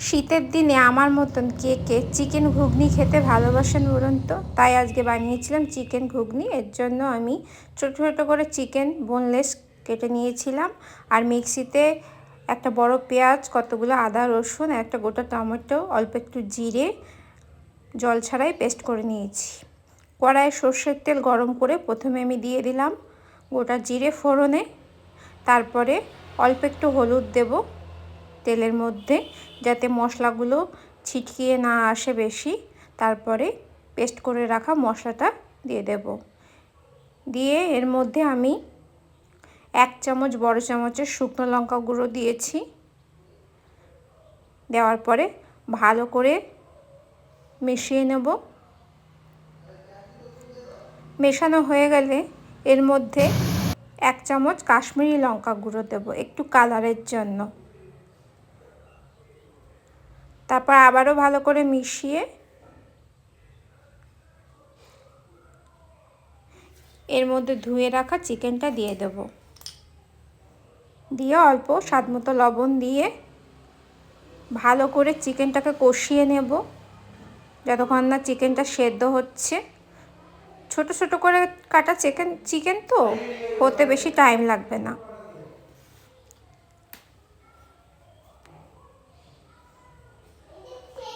শীতের দিনে আমার মতন কে কে চিকেন ঘুগনি খেতে ভালোবাসেন বলুন তো? তাই আজকে বানিয়েছিলাম চিকেন ঘুগনি। এর জন্য আমি ছোটো ছোটো করে চিকেন বোনলেস কেটে নিয়েছিলাম। আর মিক্সিতে একটা বড় পেঁয়াজ, কতগুলো আদা, রসুন, একটা গোটা টমেটো, অল্প একটু জিরে, জল ছাড়াই পেস্ট করে নিয়েছি। কড়াইয়ে সর্ষের তেল গরম করে প্রথমে আমি দিয়ে দিলাম গোটা জিরে ফোড়নে। তারপরে অল্প একটু হলুদ দেব। তেলের মধ্যে যাতে মশলাগুলো ছিটকিয়ে না আসে বেশি, তারপরে পেস্ট করে রাখা মশলাটা দিয়ে দেব। দিয়ে এর মধ্যে আমি এক চামচ বড় চামচের শুকনো লঙ্কা গুঁড়ো দিয়েছি। দেওয়ার পরে ভালো করে মিশিয়ে নেব। মেশানো হয়ে গেলে এর মধ্যে এক চামচ কাশ্মীরি লঙ্কা গুঁড়ো দেবো একটু কালারের জন্য। তারপর আবারও ভালো করে মিশিয়ে এর মধ্যে ধুয়ে রাখা চিকেনটা দিয়ে দেব। দিয়ে অল্প স্বাদ মতো লবণ দিয়ে ভালো করে চিকেনটাকে কষিয়ে নেব। যতক্ষণ না চিকেনটা সেদ্ধ হচ্ছে। ছোট ছোট করে কাটা চিকেন চিকেন তো, হতে বেশি টাইম লাগবে না।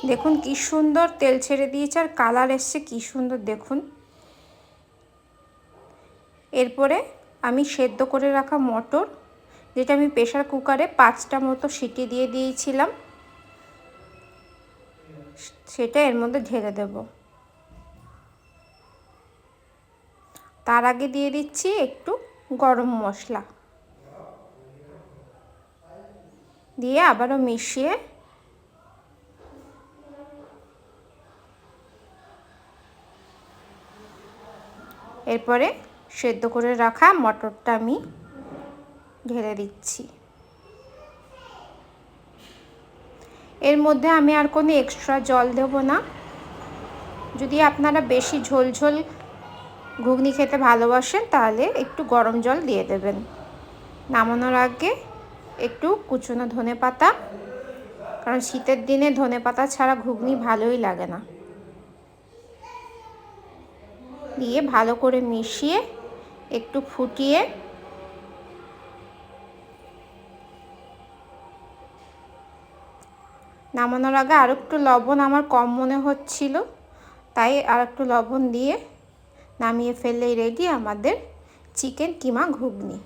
দেখুন কি সুন্দর তেল ছেড়ে দিয়েছে আর কালার এসছে কি সুন্দর, দেখুন। এরপরে আমি সেদ্ধ করে রাখা মটর, যেটা আমি প্রেশার কুকারে পাঁচটা মতো সিটি দিয়ে দিয়েছিলাম, সেটা এর মধ্যে ঢেলে দেব। তার আগে দিয়ে দিচ্ছি একটু গরম মশলা। দিয়ে আবারও মিশিয়ে এরপরে সেদ্ধ করে রাখা মটরটা আমি ঢেলে দিচ্ছি। এর মধ্যে আমি আর কোনো এক্সট্রা জল দেব না। যদি আপনারা বেশি ঝোল ঝোল ঘুগনি খেতে ভালোবাসেন, তাহলে একটু গরম জল দিয়ে দেবেন। নামানোর আগে একটু কুচনো ধনে পাতা কারণ শীতের দিনে ধনে পাতা ছাড়া ঘুগনি ভালোই লাগে না। দিয়ে ভালো করে মিশিয়ে একটু ফুটিয়ে নামানোর আগে আর একটু লবণ, আমার কম মনে হচ্ছিল, তাই আর একটু লবণ দিয়ে নামিয়ে ফেললেই রেডি আমাদের চিকেন কিমা ঘুগনি।